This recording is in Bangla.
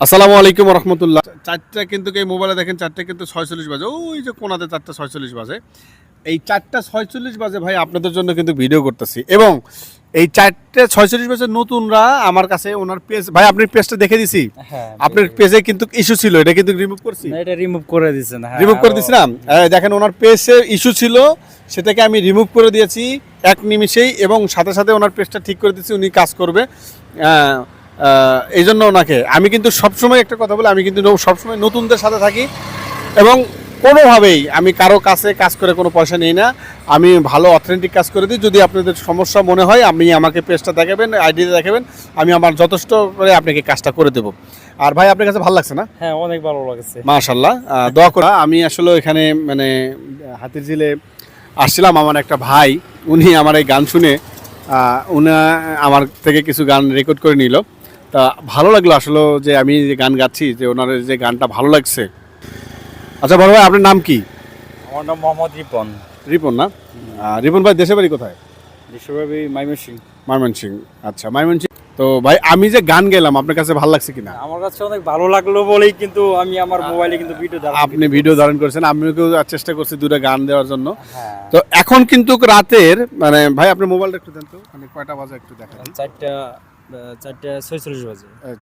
আসসালামু আলাইকুম রহমতুল্লাহ চারটা কিন্তু এই মোবাইলে দেখেন চারটে কিন্তু ছয়চল্লিশ বাজে। ওই যে কোনাতে চারটা ছয়চল্লিশ বাজে। এই চারটা ছয়চল্লিশ বাজে ভাই আপনাদের জন্য কিন্তু ভিডিও করতেছি। এবং এই চারটে ছয়চল্লিশ বাজে নতুনরা আমার কাছে ওনার পেজ ভাই আপনার পেজটা দেখে দিছি। হ্যাঁ আপনার পেজে কিন্তু ইস্যু ছিল এটা কিন্তু রিমুভ করছি। এটা রিমুভ করে দিয়েছেন হ্যাঁ রিমুভ করে আরো- দিছিলাম দেখেন ওনার পেজে ইস্যু ছিল সেটাকে আমি রিমুভ করে দিয়েছি এক নিমিষেই এবং সাথে সাথে ওনার পেজটা ঠিক করে দিয়েছি উনি কাজ করবে। এই জন্য ওনাকে আমি কিন্তু সবসময় একটা কথা বলি আমি কিন্তু সবসময় নতুনদের সাথে থাকি এবং কোনোভাবেই আমি কারও কাছে কাজ করে কোনো পয়সা নিই না। আমি ভালো অথেন্টিক কাজ করে দিই। যদি আপনাদের সমস্যা মনে হয় আপনি আমাকে পেজটা দেখাবেন আইডিটা দেখাবেন আমি আমার যথেষ্ট করে আপনাকে কাজটা করে দেবো। আর ভাই আপনার কাছে ভালো লাগছে না? হ্যাঁ অনেক ভালো লাগছে। মাশাল্লাহ দোয়া করা আমি আসলে এখানে মানে হাতির ঝিলে আসছিলাম আমার একটা ভাই। উনি আমার এই গান শুনে উনি আমার থেকে কিছু গান রেকর্ড করে নিল। তা ভালো লাগল আসলে যে আমি যে গান গাচ্ছি যে ওনার যে গানটা ভালো লাগছে। আচ্ছা বড় ভাই আপনার নাম কি? আমার নাম মোহাম্মদ রিপন। রিপন না? রিপন ভাই দেশে বাড়ি কোথায়? বিশ্বব্যাপী মাইমেসিং ময়মনসিং আচ্ছা ময়মনসিং তো ভাই আমি যে গান গেলাম আপনার কাছে ভালো লাগছে কিনা? আমার কাছে অনেক ভালো লাগল বলেই কিন্তু আমি আমার মোবাইলে কিন্তু ভিডিও দাঁড়া আপনি ভিডিও ধারণ করেছেন আমিও কেউ চেষ্টা করছি দুটো গান দেওয়ার জন্য। হ্যাঁ। তো এখন কিন্তু রাতের মানে ভাই আপনি মোবাইলটা একটু দেন তো মানে কয়টা বাজে একটু দেখেন। চারটা চারটা ছয়চল্লিশ বাজে।